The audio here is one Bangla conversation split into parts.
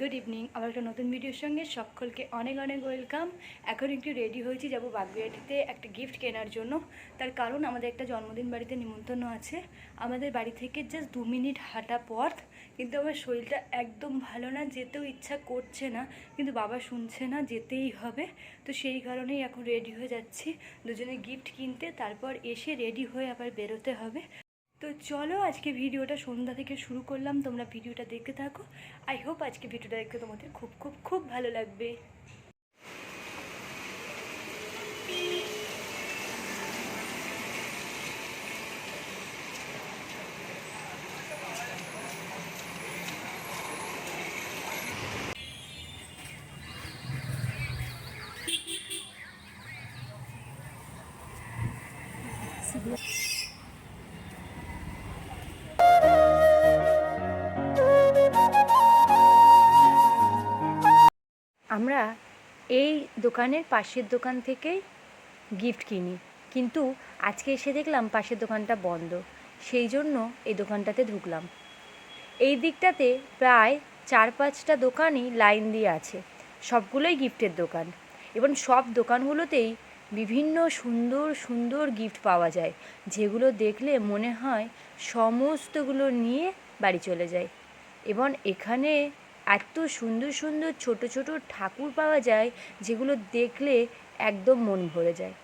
Good evening. আবার একটা নতুন ভিডিওর সঙ্গে সকলকে অনেক অনেক ওয়েলকাম। এখন একটু রেডি হয়েছি, যাব বাগবিয়াটিতে একটা গিফট কেনার জন্য। তার কারণ আমাদের একটা জন্মদিন বাড়িতে নিমন্ত্রণ আছে। আমাদের বাড়ি থেকে জাস্ট দু মিনিট হাঁটা পথ, কিন্তু আমার শরীরটা একদম ভালো না, যেতেও ইচ্ছা করছে না, কিন্তু বাবা শুনছে না, যেতেই হবে। তো সেই কারণেই এখন রেডি হয়ে যাচ্ছি। দুজনে গিফট কিনতে, তারপর এসে রেডি হয়ে আবার বেরোতে হবে। তো চলো আজকে ভিডিওটা সন্ধ্যা থেকে শুরু করলাম, তোমরা ভিডিওটা দেখতে থাকো। আই হোপ আজকে ভিডিওটা দেখতে তোমাদের খুব খুব খুব ভালো লাগবে। আমরা এই দোকানের পাশের দোকান থেকেই গিফট কিনি। কিন্তু আজকে এসে দেখলাম পাশের দোকানটা বন্ধ। সেই জন্য এই দোকানটাতে ঢুকলাম। এই দিকটাতে প্রায় চার পাঁচটা দোকানই লাইন দিয়ে আছে। সবগুলোই গিফটের দোকান। এবং সব দোকানগুলোতেই বিভিন্ন সুন্দর সুন্দর গিফট পাওয়া যায়। যেগুলো দেখলে মনে হয় সমস্তগুলো নিয়ে বাড়ি চলে যায়। এবং এখানে এত সুন্দর সুন্দর ছোট ছোট ঠাকুর পাওয়া যায়, যেগুলো দেখলে একদম মন ভরে যায়।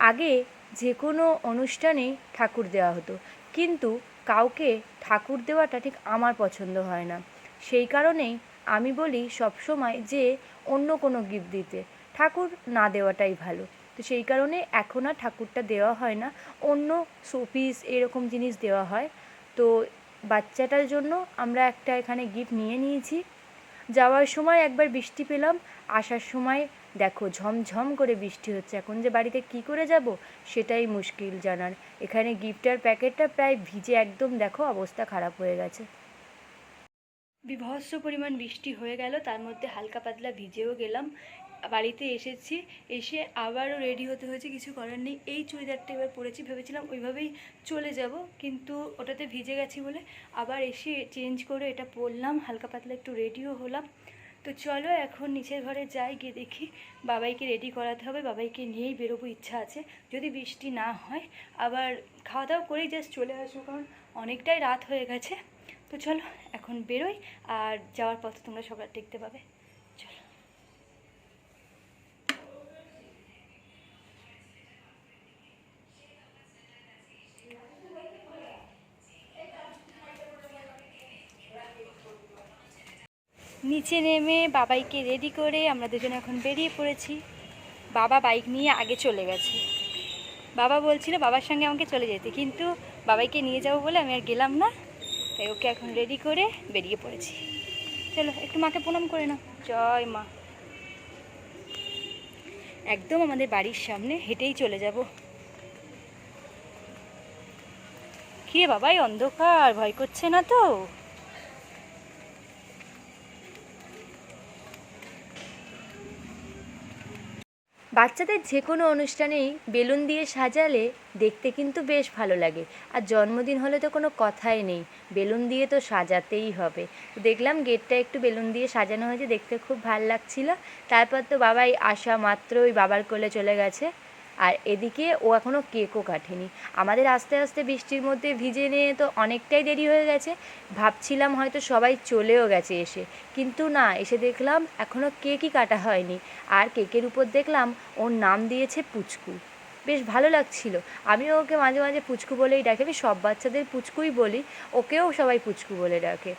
আগে যে কোনো অনুষ্ঠানেই ঠাকুর দেওয়া হতো, কিন্তু কাউকে ঠাকুর দেওয়াটা ঠিক আমার পছন্দ হয় না। সেই কারণেই আমি বলি সবসময় যে, অন্য কোনো গিফট দিতে। ঠাকুর না দেওয়াটাই ভালো। তো সেই কারণে এখন আর ঠাকুরটা দেওয়া হয় না। অন্য শোপিস এরকম জিনিস দেওয়া হয়। তো বাচ্চাটার জন্য আমরা একটা এখানে গিফট নিয়ে নিয়েছি। যাওয়ার সময় একবার বৃষ্টি পেলাম, আসার সময় দেখো ঝমঝম করে বৃষ্টি হচ্ছে। এখন যে বাড়িতে কি করে যাব সেটাই মুশকিল জানার। এখানে গিফটের প্যাকেটটা প্রায় ভিজে একদম দেখো অবস্থা খারাপ হয়ে গেছে। বিভৎস পরিমাণ বৃষ্টি হয়ে গেল, তার মধ্যে হালকা পাতলা ভিজেও গেলাম। বাড়িতে এসেছি, এসে আবারও রেডি হতে হয়েছে, কিছু করার নেই। এই চুড়িদারটা এবার পরেছি, ভেবেছিলাম ওইভাবেই চলে যাব, কিন্তু ওটাতে ভিজে গেছি বলে আবার এসে চেঞ্জ করে এটা পরলাম, হালকা পাতলা একটু রেডিও হলাম। তো চলো এখন নিচের ঘরে যাই, গিয়ে দেখি বাবাইকে রেডি করাতে হবে, বাবাইকে নিয়েই বেরোবো, ইচ্ছা আছে। যদি বৃষ্টি না হয়, আবার খাওয়া দাওয়া করেই জাস্ট চলে আসব, কারণ অনেকটাই রাত হয়ে গেছে। তো চলো এখন বেরোই, আর যাওয়ার পথে তোমরা সবার দেখতে পাবে চলো নিচে নেমে বাবাইকে রেডি করে আমরা দুজনে এখন বেরিয়ে পড়েছি। বাবা বাইক নিয়ে আগে চলে গেছে। বাবা বলছিল বাবার সঙ্গে আমাকে চলে যেতে, কিন্তু বাবাইকে নিয়ে যাব বলে আমি আর গেলাম না। তাই ওকে এখন রেডি করে বেরিয়ে পড়েছি। চলো, একটু মাকে প্রণাম করে নাও। জয় মা। একদম আমাদের বাড়ির সামনে হেঁটেই চলে যাব। কিরে বাবাই, অন্ধকার, ভয় করছে না তো? বাচ্চাদের যে কোনো অনুষ্ঠানেই বেলুন দিয়ে সাজালে দেখতে কিন্তু বেশ ভালো লাগে। আর জন্মদিন হলে তো কোনো কথাই নেই, বেলুন দিয়ে তো সাজাতেই হবে। দেখলাম গেটটা একটু বেলুন দিয়ে সাজানো হয়েছে, দেখতে খুব ভালো লাগছিল। তারপর তো বাবাই আসা মাত্রই বাবার কোলে চলে গেছে। আর এদিকে ও এখনও কেকও কাটেনি। আমাদের আস্তে আস্তে বৃষ্টির মধ্যে ভিজে নিয়ে তো অনেকটাই দেরি হয়ে গেছে। ভাবছিলাম হয়তো সবাই চলেও গেছে এসে। কিন্তু না, এসে দেখলাম এখনও কেকই কাটা হয়নি। আর কেকের উপর দেখলাম ওর নাম দিয়েছে পুচকু। বেশ ভালো লাগছিল। আমিও ওকে মাঝে মাঝে পুচকু বলেই ডাকি। আমি সব বাচ্চাদের পুচকুই বলি। ওকেও সবাই পুচকু বলে ডাকে।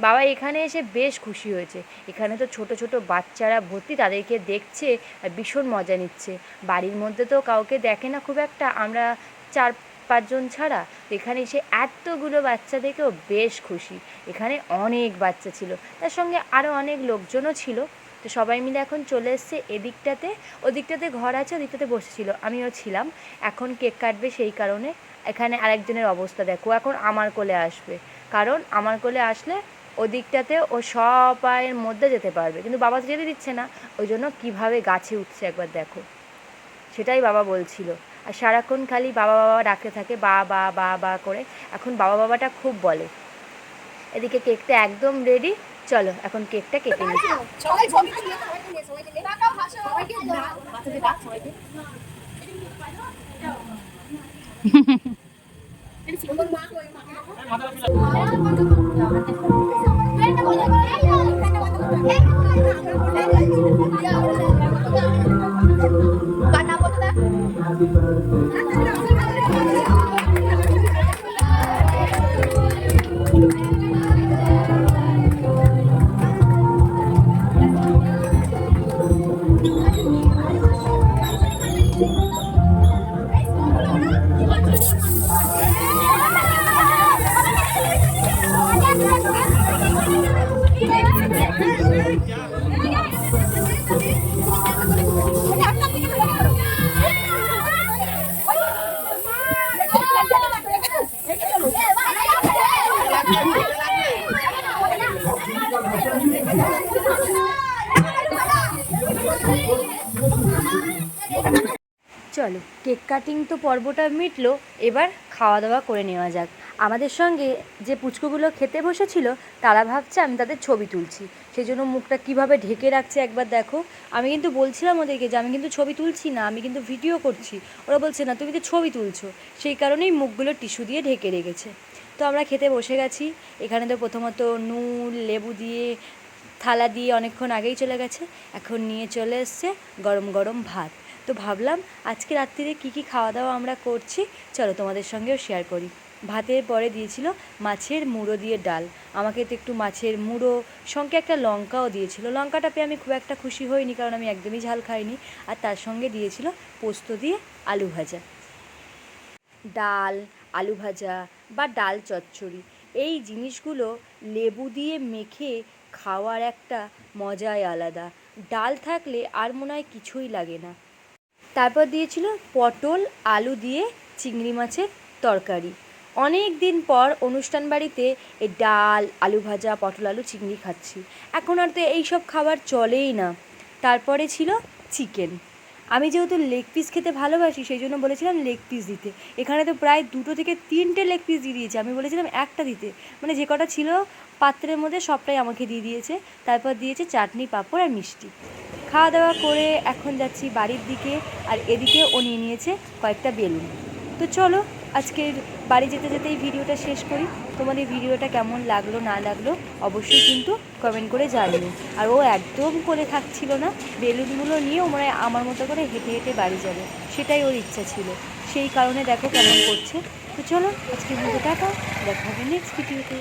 বাবা এখানে এসে বেশ খুশি হয়েছে। এখানে তো ছোট ছোট বাচ্চারা ভর্তি তাদেরকে দেখছে, ভীষণ মজা নিচ্ছে। বাড়ির মধ্যে তো কাউকে দেখে না খুব একটা। আমরা চার পাঁচজন ছাড়া। এখানে এসে এতগুলো বাচ্চা দেখেও বেশ খুশি। এখানে অনেক বাচ্চা ছিল। তার সঙ্গে আরও অনেক লোকজনও ছিল। তো সবাই মিলে এখন চলে এসছে এদিকটাতে। ওদিকটাতে ঘর আছে, ওদিকটাতে বসেছিল। আমিও ছিলাম। এখন কেক কাটবে সেই কারণে। এখানে আরেকজনের অবস্থা দেখো। এখন আমার কোলে আসবে। কারণ আমার কোলে আসলে ওদিকটাতে ও সবাইয়ের মধ্যে যেতে পারবে। কিন্তু বাবা তো যেতে দিচ্ছে না। ওই জন্য কীভাবে গাছে উঠছে একবার দেখো। সেটাই বাবা বলছিল। আর সারাক্ষণ খালি বাবা বাবা ডাকতে থাকে বা বা বা বা করে। এখন বাবা বাবাটা খুব বলে। এদিকে কেকটা একদম রেডি চলো এখন কেকটা কেটে নিই। সবাইকে নিয়ে কাটিং তো পর্বটা মিটলো, এবার খাওয়া দাওয়া করে নেওয়া যাক। আমাদের সঙ্গে যে পুচকুগুলো খেতে বসেছিল, তারা ভাবছে আমি তাদের ছবি তুলছি। সেই জন্য মুখটা কীভাবে ঢেকে রাখছে একবার দেখো। আমি কিন্তু বলছিলাম ওদেরকে যে আমি কিন্তু ছবি তুলছি না, আমি কিন্তু ভিডিও করছি। ওরা বলছে, না, তুমি তো ছবি তুলছো। সেই কারণেই মুখগুলো টিস্যু দিয়ে ঢেকে রেখেছে। তো আমরা খেতে বসে গেছি। এখানে তো প্রথমত নুন, লেবু দিয়ে, থালা দিয়ে অনেকক্ষণ আগেই চলে গেছে। এখন নিয়ে চলে এসছে গরম গরম ভাত। তো ভাবলাম আজকে রাত্রিরে কী কী খাওয়া দাওয়া আমরা করছি, চলো তোমাদের সঙ্গেও শেয়ার করি। ভাতের পরে দিয়েছিল মাছের মুড়ো দিয়ে ডাল। আমাকে তো একটু মাছের মুড়ো সঙ্গে একটা লঙ্কাও দিয়েছিল। লঙ্কাটা পেয়ে আমি খুব একটা খুশি হইনি, কারণ আমি একদমই ঝাল খাইনি। আর তার সঙ্গে দিয়েছিল পোস্ত দিয়ে আলু ভাজা। ডাল, আলু ভাজা বা ডাল চচ্চড়ি। এই জিনিসগুলো লেবু দিয়ে মেখে খাওয়ার একটা মজাই আলাদা। ডাল থাকলে আর মনে হয় কিছুই লাগে না। তারপর দিয়েছিল পটল, আলু দিয়ে চিংড়ি মাছের তরকারি। অনেক দিন পর অনুষ্ঠান বাড়িতে এই ডাল, আলু ভাজা, পটল, আলু, চিংড়ি খাচ্ছি। এখন আর তো এইসব খাবার চলেই না। তারপরে ছিল চিকেন। আমি যেহেতু লেগ পিস খেতে ভালোবাসি, সেই জন্য বলেছিলাম লেগ পিস দিতে। এখানে তো প্রায় দুটো থেকে তিনটে লেগ পিস দিয়ে দিয়েছে। আমি বলেছিলাম একটা দিতে। মানে যে কটা ছিল, পাত্রের মধ্যে সবটাই আমাকে দিয়ে দিয়েছে। তারপর দিয়েছে চাটনি, পাঁপড় আর মিষ্টি। খাওয়া দাওয়া করে এখন যাচ্ছি বাড়ির দিকে, আর এদিকে ও নিয়ে নিয়েছে কয়েকটা বেলুন। তো চলো আজকের বাড়ি যেতে যেতে এই ভিডিওটা শেষ করি। তোমাদের ভিডিওটা কেমন লাগল, না লাগল অবশ্যই কিন্তু কমেন্ট করে জানিও। আর ও একদম করে থাকছিল না, বেলুনগুলো নিয়ে ও মনে আমার মতো করে হেঁটে হেঁটে বাড়ি যাবে, সেটাই ওর ইচ্ছা ছিল। সেই কারণে দেখো কেমন করছে। তো চলো, আজকের ভিডিওটা দেখা হবে নেক্সট ভিডিওতে